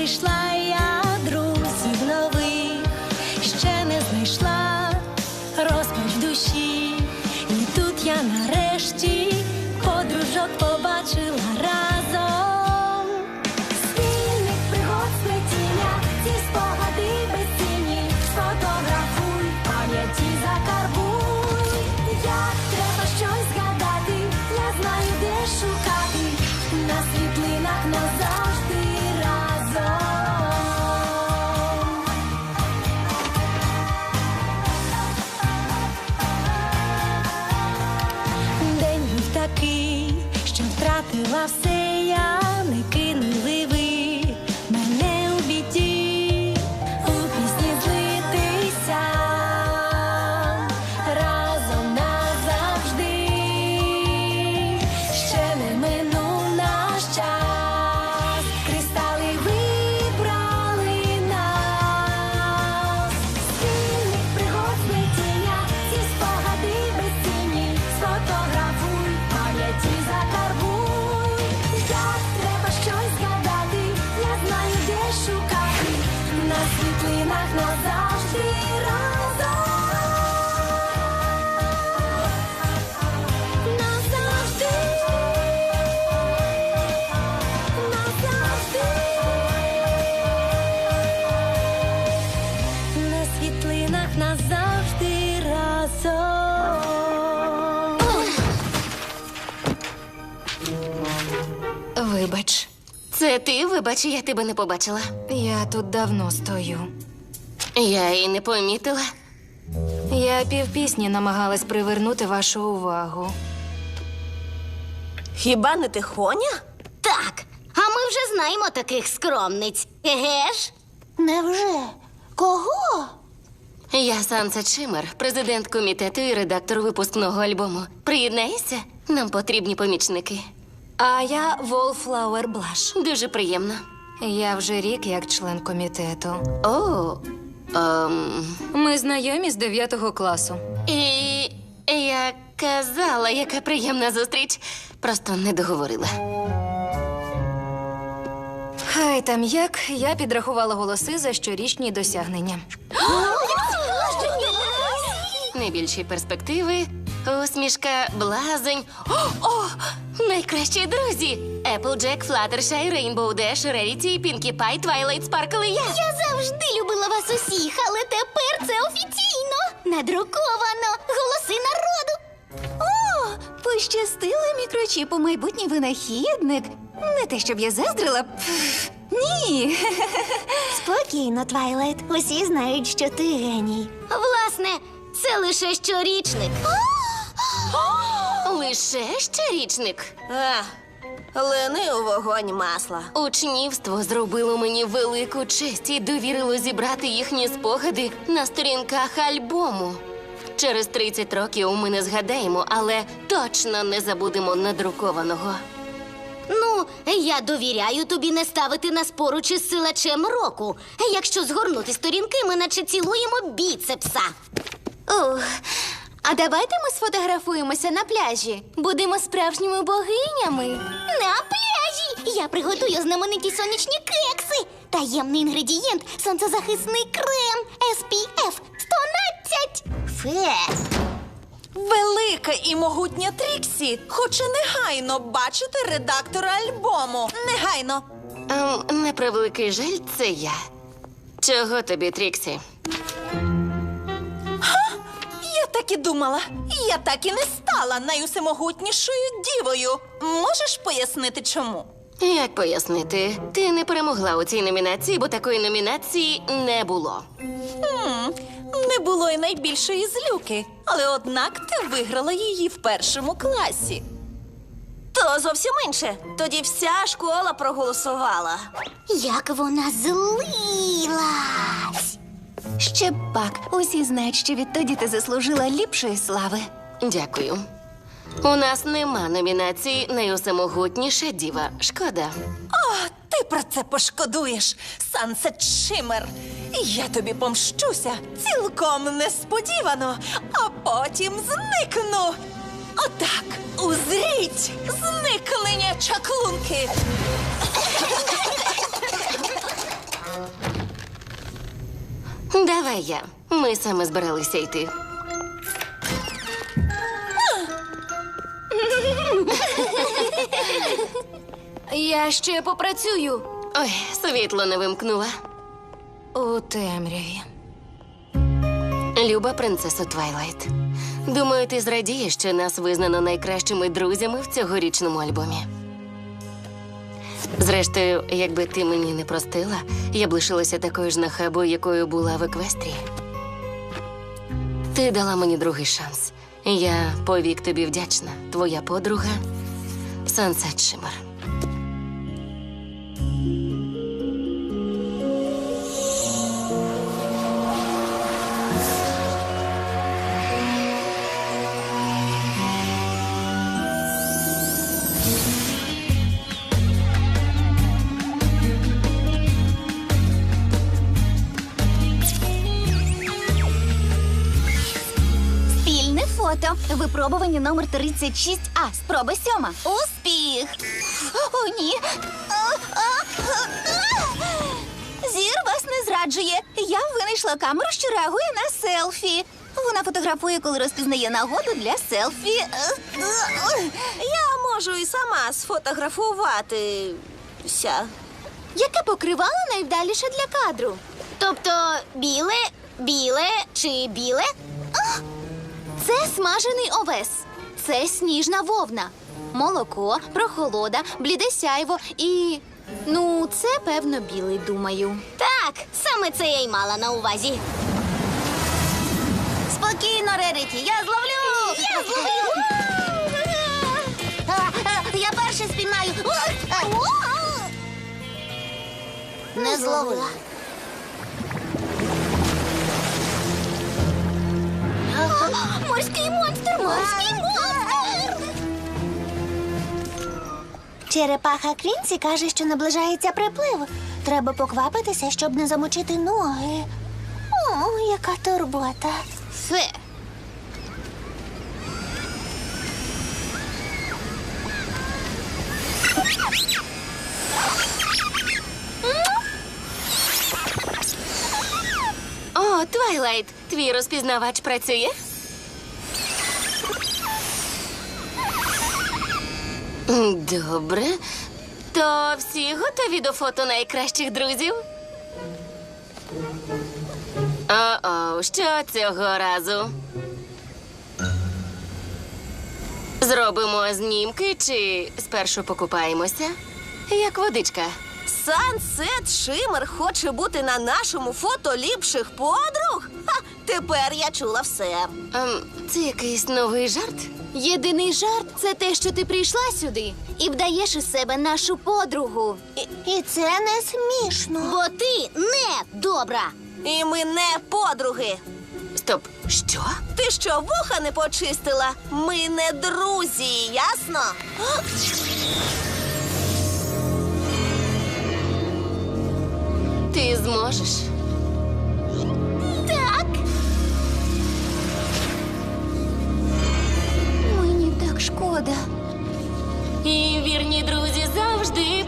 прийшла я друзів нових, ще не знайшла розпач душі, і тут я нарешті подружок побачила разом. Спільних пригод сплетіння, ці спогади безцінні, сфотографуй, пам'яті закарбуй. Як треба щось згадати, я знаю, де шукати, на світлинах назавжди Вибач, Це ти, вибач, я тебе не побачила. я тут давно стою. Я і не помітила. Я півпісні намагалась привернути вашу увагу. Хіба не тихоня? Так, а ми вже знаємо таких скромниць. Еге ж? Невже? Кого? Я Санса Чимер, президент комітету і редактор випускного альбому. Приєднаєшся? Нам потрібні помічники. А я Wallflower Blush. Дуже приємно. Я вже рік як член комітету. О, ем, Ми знайомі з 9 класу. і я казала, яка приємна зустріч. Просто не договорила. Хай там як я підрахувала голоси за щорічні досягнення. Найбільші перспективи, усмішка, блазень. О, о, найкращі друзі! Applejack, Fluttershy, Rainbow Dash, Rarity, Pinkie Pie, Twilight Sparkle і я. Я завжди любила вас усіх, але тепер це офіційно. Надруковано. Голоси народу. О, пощастило мікрочіпу майбутній винахідник. Не те, щоб я заздрила. Пф, Ні. Спокійно, Твайлайт. Усі знають, що ти геній. Власне, це лише щорічник. Лише щорічник. А, лини у вогонь масла. Учнівство зробило мені велику честь і довірило зібрати їхні спогади на сторінках альбому. Через 30 років ми не згадаємо, але точно не забудемо надрукованого. Ну, я довіряю тобі не ставити нас поруч із силачем року. Якщо згорнути сторінки, ми наче цілуємо біцепса. Ух. А давайте ми сфотографуємося на пляжі. Будемо справжніми богинями. На пляжі я приготую знамениті сонячні кекси. Таємний інгредієнт сонцезахисний крем SPF 112. Фе. Велика і могутня Тріксі хоче негайно бачити редактора альбому. Негайно. Ем, на превеликий жаль, це я. Чого тобі, Тріксі? Я так і думала. Я так і не стала найусемогутнішою дівою. Можеш пояснити чому? Як пояснити? Ти не перемогла у цій номінації, бо такої номінації не було. Хм, не було й найбільшої злюки, але однак ти виграла її в першому класі. То зовсім інше. Тоді вся школа проголосувала. Як вона злилась. Ще б пак, усі знають, що відтоді ти заслужила ліпшої слави. Дякую. У нас нема номінації найусамогутніша діва. Шкода. О, ти про це пошкодуєш, Сансет Шимер. Я тобі помщуся цілком несподівано, а потім зникну. Отак, узріть зникнення чаклунки. Давай я. Ми саме збиралися йти. Я ще попрацюю Ой, світло не вимкнула. у темряві. Люба принцесо Твайлайт. Думаю, ти зрадієш, що нас визнано найкращими друзями в цьогорічному альбомі. Зрештою, якби ти мені не простила, я б лишилася такою ж нахабою, якою була в еквестрії. Ти дала мені другий шанс. Я повік тобі вдячна. Твоя подруга Сансет Шимер. Спільне. Випробування номер 36А. Спроба сьома. Успіх! О, ні. А, а, а, а. Зір вас не зраджує. Я винайшла камеру, що реагує на селфі. Вона фотографує, коли розпізнає нагоду для селфі. Я можу і сама сфотографуватися. Яке покривало найвдаліше для кадру? Тобто біле, біле чи біле? Це смажений овес. Це сніжна вовна. Молоко, прохолода, бліде сяйво і. Ну, це певно білий, думаю. Так, саме це я й мала на увазі. Спокійно, Реріті, я зловлю! Я зловлю! Я перша спіймаю. Не зловила. Морський монстр! Морський монстр! Черепаха Квінсі каже, що наближається приплив. Треба поквапитися, щоб не замочити ноги. О, яка турбота. Все. О, Твайлайт, твій розпізнавач працює? Добре. То всі готові до фото найкращих друзів? О-о, що цього разу? Зробимо знімки чи спершу покупаємося? Як водичка. Сансет Шимер хоче бути на нашому фото ліпших подруг. Ха, тепер я чула все. Ем, це якийсь новий жарт? Єдиний жарт це те, що ти прийшла сюди і вдаєш із себе нашу подругу. І, і це не смішно. Бо ти не добра. І ми не подруги. Стоп, що? Ти що, вуха не почистила? Ми не друзі, ясно? Ти зможеш? Шкода. І вірні друзі завжди